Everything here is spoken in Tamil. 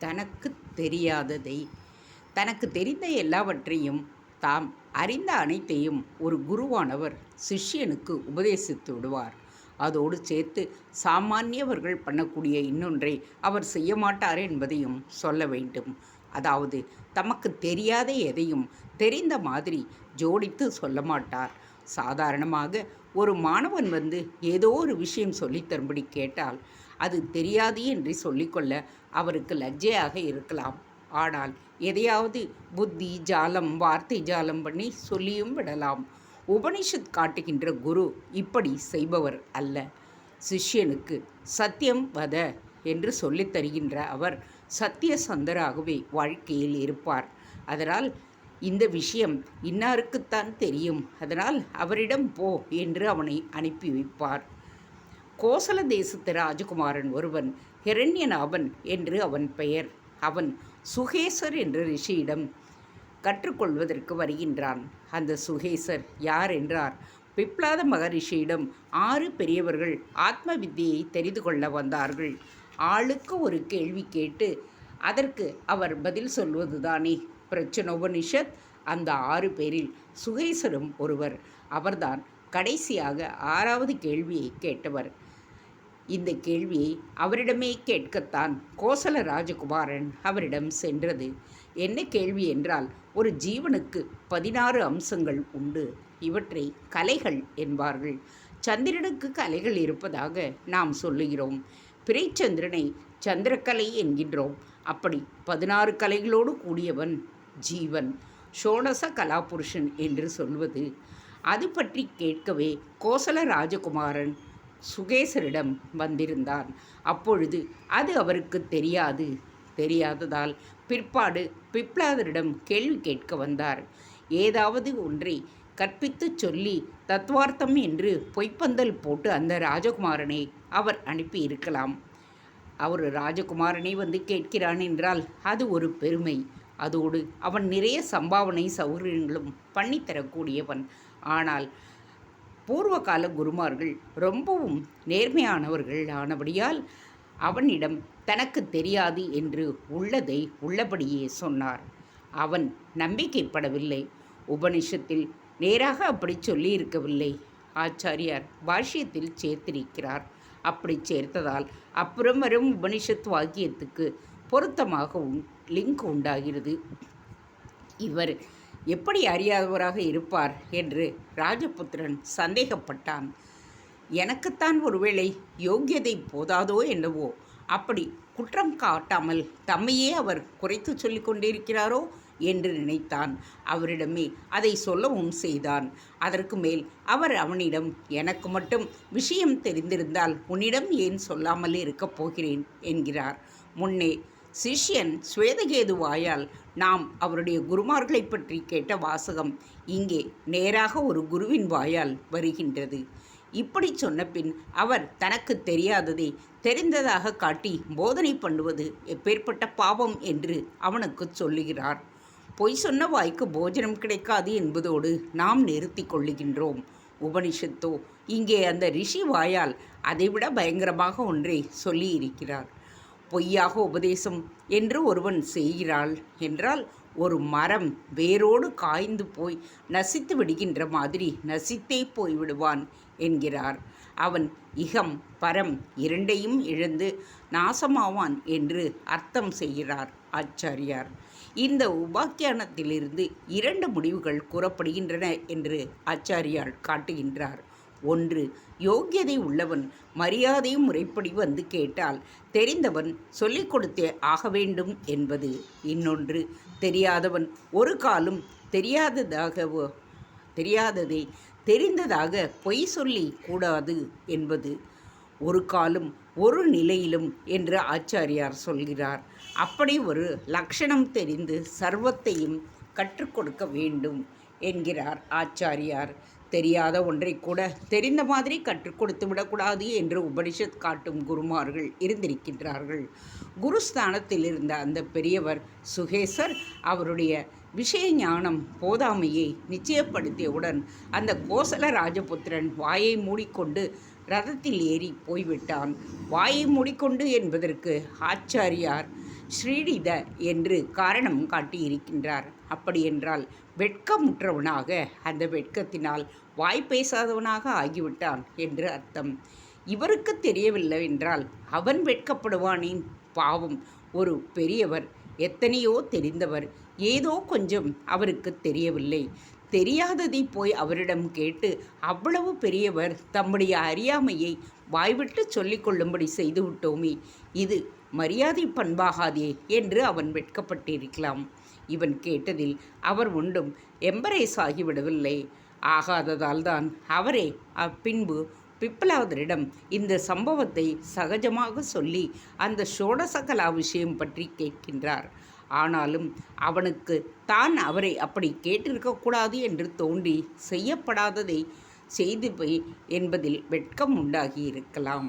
தனக்கு தெரியாததை. தனக்கு தெரிந்த எல்லாவற்றையும் தாம் அறிந்த அனைத்தையும் ஒரு குருவானவர் சிஷ்யனுக்கு உபதேசித்து விடுவார். அதோடு சேர்த்து சாமானியவர்கள் பண்ணக்கூடிய இன்னொன்றை அவர் செய்ய மாட்டார் என்பதையும் சொல்ல வேண்டும். அதாவது தமக்கு தெரியாத எதையும் தெரிந்த மாதிரி ஜோடித்து சொல்ல மாட்டார். சாதாரணமாக ஒரு மாணவன் வந்து ஏதோ ஒரு விஷயம் சொல்லித்தரும்படி கேட்டால் அது தெரியாது என்று சொல்லிக்கொள்ள அவருக்கு லஜ்ஜையாக இருக்கலாம். ஆனால் எதையாவது புத்தி ஜாலம் வார்த்தை ஜாலம் பண்ணி சொல்லியும் விடலாம். உபனிஷத் காட்டுகின்ற குரு இப்படி செய்பவர் அல்ல. சிஷ்யனுக்கு சத்தியம் வத என்று சொல்லித் தருகின்ற அவர் சத்தியசந்தராகவே வாழ்க்கையில் இருப்பார். அதனால் இந்த விஷயம் இன்னாருக்குத்தான் தெரியும். அதனால் அவரிடம் போ என்று அவனை அனுப்பி வைப்பார். கோசல தேசத்து ராஜகுமாரன் ஒருவன் ஹிரண்யநாபன் என்று அவன் பெயர். அவன் சுகேசர் என்ற ரிஷியிடம் கற்றுக்கொள்வதற்கு வருகின்றான். அந்த சுகேசர் யார் என்றார். பிப்லாத மகரிஷியிடம் ஆறு பெரியவர்கள் ஆத்ம வித்தியை தெரிந்து கொள்ள வந்தார்கள். ஆளுக்கு ஒரு கேள்வி கேட்டு அதற்கு அவர் பதில் சொல்வதுதானே? பிரச்சனோபனிஷத் அந்த ஆறு பேரில் சுகேசரும் ஒருவர். அவர்தான் கடைசியாக ஆறாவது கேள்வியை கேட்டவர். இந்த கேள்வியை அவரிடமே கேட்கத்தான் கோசல ராஜகுமாரன் அவரிடம் சென்றது. என்ன கேள்வி என்றால் ஒரு ஜீவனுக்கு பதினாறு அம்சங்கள் உண்டு. இவற்றை கலைகள் என்பார்கள். சந்திரனுக்கு கலைகள் இருப்பதாக நாம் சொல்லுகிறோம். பிறைச்சந்திரனை சந்திரக்கலை என்கின்றோம். அப்படி பதினாறு கலைகளோடு கூடியவன் ஜீவன் சோனச கலாபுருஷன் என்று சொல்வது. அது பற்றி கேட்கவே கோசல ராஜகுமாரன் சுகேசரிடம் வந்திருந்தான். அப்பொழுது அது அவருக்கு தெரியாது. தெரியாததால் பிற்பாடு பிப்லாதரிடம் கேள்வி கேட்க வந்தார். ஏதாவது ஒன்றை கற்பித்துச் சொல்லி தத்துவார்த்தம் என்று பொய்ப்பந்தல் போட்டு அந்த ராஜகுமாரனை அவர் அனுப்பி இருக்கலாம் அவர் ராஜகுமாரனை வந்து கேட்கிறான் என்றால் அது ஒரு பெருமை. அதோடு அவன் நிறைய சம்பாவனை சௌகரியங்களும் பண்ணித்தரக்கூடியவன். ஆனால் பூர்வகால குருமார்கள் ரொம்பவும் நேர்மையானவர்கள் ஆனபடியால் அவனிடம் தனக்கு தெரியாது என்று உள்ளதை உள்ளபடியே சொன்னார். அவன் நம்பிக்கைப்படவில்லை. உபனிஷத்தில் நேராக அப்படி சொல்லியிருக்கவில்லை. ஆச்சாரியார் பாஷ்யத்தில் சேர்த்திருக்கிறார். அப்படி சேர்த்ததால் அப்புறம் வரும் உபனிஷத் வாக்கியத்துக்கு பொருத்தமாகவும் லிங்க் உண்டாகிறது. இவர் எப்படி அறியாதவராக இருப்பார் என்று ராஜபுத்திரன் சந்தேகப்பட்டான். எனக்குத்தான் ஒருவேளை யோக்கியதை போதாதோ என்னவோ அப்படி குற்றம் காட்டாமல் தம்மையே அவர் குறைத்து சொல்லி கொண்டிருக்கிறாரோ? என்று நினைத்தான். அவரிடமே அதை சொல்லவும் செய்தான். அதற்கு மேல் அவர் அவனிடம் எனக்கு மட்டும் விஷயம் தெரிந்திருந்தால் உன்னிடம் ஏன் சொல்லாமல் இருக்கப் போகிறேன்? என்கிறார். முன்னே சிஷ்யன் சுவேதகேதுவாயால் நாம் அவருடைய குருமார்களை பற்றி கேட்ட வாசகம் இங்கே நேராக ஒரு குருவின் வாயால் வருகின்றது. இப்படி சொன்னபின் அவர் தனக்கு தெரியாததை தெரிந்ததாக காட்டி போதனை பண்ணுவது எப்பேற்பட்ட பாவம் என்று அவனுக்கு சொல்லுகிறார். பொய் சொன்ன வாய்க்கு போஜனம் கிடைக்காது என்பதோடு நாம் நிறுத்தி கொள்ளுகின்றோம். உபனிஷத்தோ இங்கே அந்த ரிஷி வாயால் அதைவிட பயங்கரமாக ஒன்றை சொல்லியிருக்கிறார். பொய்யாக உபதேசம் என்று ஒருவன் செய்கிறாள் என்றால் ஒரு மரம் வேரோடு காய்ந்து போய் நசித்து விடுகின்ற மாதிரி நசித்தே போய்விடுவான் என்கிறார். அவன் இகம் பரம் இரண்டையும் இழந்து நாசமாவான் என்று அர்த்தம் செய்கிறார் ஆச்சாரியார். இந்த உபாக்கியானத்திலிருந்து இரண்டு முடிவுகள் கூறப்படுகின்றன என்று ஆச்சாரியார் காட்டுகின்றார். ஒன்று. யோக்கியதை உள்ளவன் மரியாதையும் முறைப்படி வந்து கேட்டால் தெரிந்தவன் சொல்லிக் கொடுத்தே ஆக வேண்டும் என்பது. இன்னொன்று தெரியாதவன் ஒரு காலும் தெரியாததாகவோ தெரியாததை தெரிந்ததாக பொய் சொல்லி கூடாது என்பது. ஒரு காலும் ஒரு நிலையிலும் என்று ஆச்சாரியார் சொல்கிறார். அப்படி ஒரு லட்சணம் தெரிந்து சர்வத்தையும் கற்றுக் கொடுக்க வேண்டும் என்கிறார் ஆச்சாரியார். தெரியாத ஒன்றை கூட தெரிந்த மாதிரி கற்றுக் கொடுத்து விடக்கூடாது என்று உபனிஷத் காட்டும் குருமார்கள் இருந்திருக்கின்றார்கள். குருஸ்தானத்தில் இருந்த அந்த பெரியவர் சுகேசர் அவருடைய விஷய ஞானம் போதாமையை நிச்சயப்படுத்தியவுடன் அந்த கோசல ராஜபுத்திரன் வாயை மூடிக்கொண்டு ரதத்தில் ஏறி போய்விட்டான். வாயை மூடிக்கொண்டு என்பதற்கு ஆச்சாரியார் ஸ்ரீடித என்று காரணம் காட்டியிருக்கின்றார். அப்படியென்றால் வெட்கமுற்றவனாக அந்த வெட்கத்தினால் வாய் பேசாதவனாக ஆகிவிட்டான் என்று அர்த்தம். இவருக்கு தெரியவில்லை என்றால் அவன் வெட்கப்படுவானின் பாவம். ஒரு பெரியவர் எத்தனையோ தெரிந்தவர் ஏதோ கொஞ்சம் அவருக்கு தெரியவில்லை. தெரியாததை போய் அவரிடம் கேட்டு அவ்வளவு பெரியவர் தம்முடைய அறியாமையை வாய்விட்டு சொல்லிக்கொள்ளும்படி செய்துவிட்டோமே. இது மரியாதை பண்பாகாதே என்று அவன் வெட்கப்பட்டிருக்கலாம். இவன் கேட்டதில் அவர் ஒன்றும் எம்பரேஸ் ஆகிவிடவில்லை ஆகாததால் தான் அவரே அப்பின்பு பிப்லாவதரிடம் இந்த சம்பவத்தை சகஜமாக சொல்லி அந்த சோடசகலா விஷயம் பற்றி கேட்கின்றார். ஆனாலும் அவனுக்கு தான் அவரை அப்படி கேட்டிருக்கக்கூடாது என்று தோன்றி செய்யப்படாததை செய்து போய் என்பதில் வெட்கம் உண்டாகி இருக்கலாம்